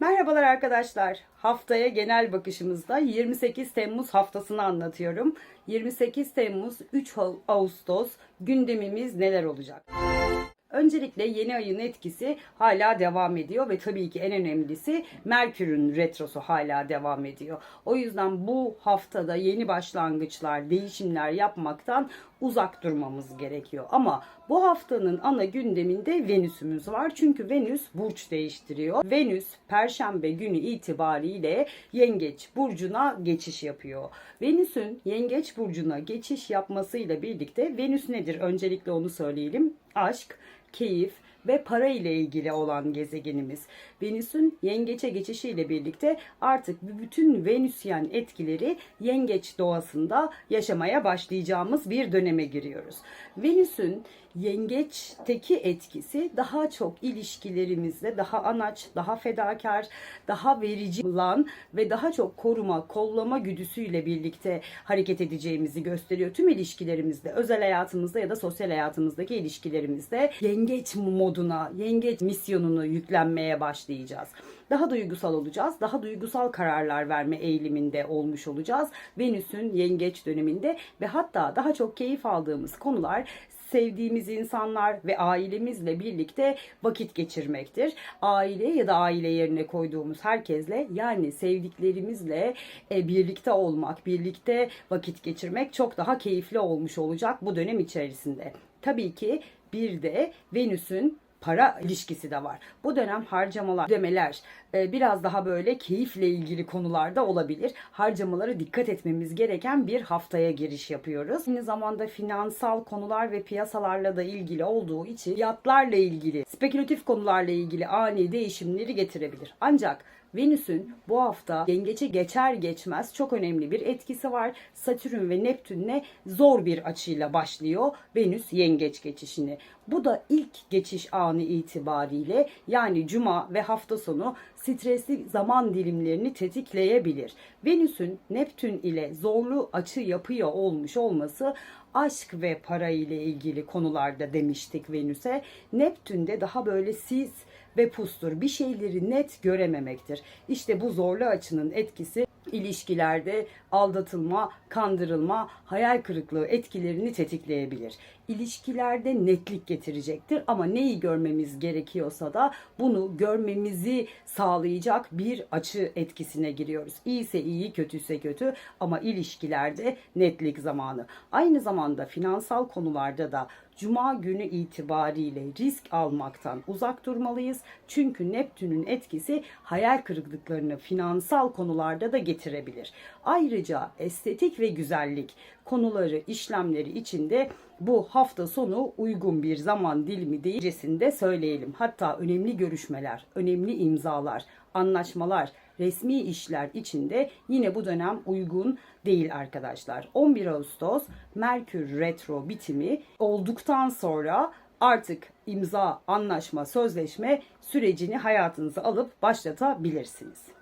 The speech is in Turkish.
Merhabalar arkadaşlar. Haftaya genel bakışımızda 28 Temmuz haftasını anlatıyorum. 28 Temmuz 3 Ağustos gündemimiz neler olacak? Öncelikle yeni ayın etkisi hala devam ediyor ve tabii ki en önemlisi Merkür'ün retrosu hala devam ediyor. O yüzden bu haftada yeni başlangıçlar, değişimler yapmaktan uzak durmamız gerekiyor. Ama bu haftanın ana gündeminde Venüs'ümüz var. Çünkü Venüs burç değiştiriyor. Venüs perşembe günü itibariyle Yengeç burcuna geçiş yapıyor. Venüs'ün Yengeç burcuna geçiş yapmasıyla birlikte Venüs nedir? Öncelikle onu söyleyelim. Aşk, keyif ve para ile ilgili olan gezegenimiz. Venüs'ün yengeçe geçişiyle birlikte artık bütün Venüsyen etkileri yengeç doğasında yaşamaya başlayacağımız bir döneme giriyoruz. Venüs'ün yengeçteki etkisi daha çok ilişkilerimizde daha anaç, daha fedakar, daha verici olan ve daha çok koruma, kollama güdüsüyle birlikte hareket edeceğimizi gösteriyor. Tüm ilişkilerimizde, özel hayatımızda ya da sosyal hayatımızdaki ilişkilerimizde yengeç moduna, yengeç misyonunu yüklenmeye başlayacağız. Daha duygusal olacağız. Daha duygusal kararlar verme eğiliminde olmuş olacağız. Venüs'ün yengeç döneminde ve hatta daha çok keyif aldığımız konular sevdiğimiz insanlar ve ailemizle birlikte vakit geçirmektir. Aile ya da aile yerine koyduğumuz herkesle yani sevdiklerimizle e, birlikte olmak, birlikte vakit geçirmek çok daha keyifli olmuş olacak bu dönem içerisinde. Tabii ki bir de Venüs'ün para ilişkisi de var. Bu dönem harcamalar, ödemeler e, biraz daha böyle keyifle ilgili konularda olabilir. Harcamalara dikkat etmemiz gereken bir haftaya giriş yapıyoruz. Aynı zamanda finansal konular ve piyasalarla da ilgili olduğu için fiyatlarla ilgili, spekülatif konularla ilgili ani değişimleri getirebilir. Ancak Venüs'ün bu hafta yengeçe geçer geçmez çok önemli bir etkisi var. Satürn ve Neptün'le zor bir açıyla başlıyor Venüs yengeç geçişini. Bu da ilk geçiş anı itibariyle yani cuma ve hafta sonu stresli zaman dilimlerini tetikleyebilir. Venüs'ün Neptün ile zorlu açı yapıyor olmuş olması aşk ve para ile ilgili konularda demiştik Venüs'e. Neptün'de daha böyle siz ve pustur bir şeyleri net görememektir. İşte bu zorlu açının etkisi ilişkilerde aldatılma, kandırılma, hayal kırıklığı etkilerini tetikleyebilir. İlişkilerde netlik getirecektir ama neyi görmemiz gerekiyorsa da bunu görmemizi sağlayacak bir açı etkisine giriyoruz. İyiyse iyi, kötüyse kötü ama ilişkilerde netlik zamanı. Aynı zamanda finansal konularda da Cuma günü itibariyle risk almaktan uzak durmalıyız. Çünkü Neptün'ün etkisi hayal kırıklıklarını finansal konularda da getirebilir. Ayrıca estetik ve güzellik konuları, işlemleri içinde bu hafta sonu uygun bir zaman dilimi değilcesinde söyleyelim. Hatta önemli görüşmeler, önemli imzalar, anlaşmalar, resmi işler içinde yine bu dönem uygun değil arkadaşlar. 11 Ağustos Merkür retro bitimi olduktan sonra artık imza, anlaşma, sözleşme sürecini hayatınıza alıp başlatabilirsiniz.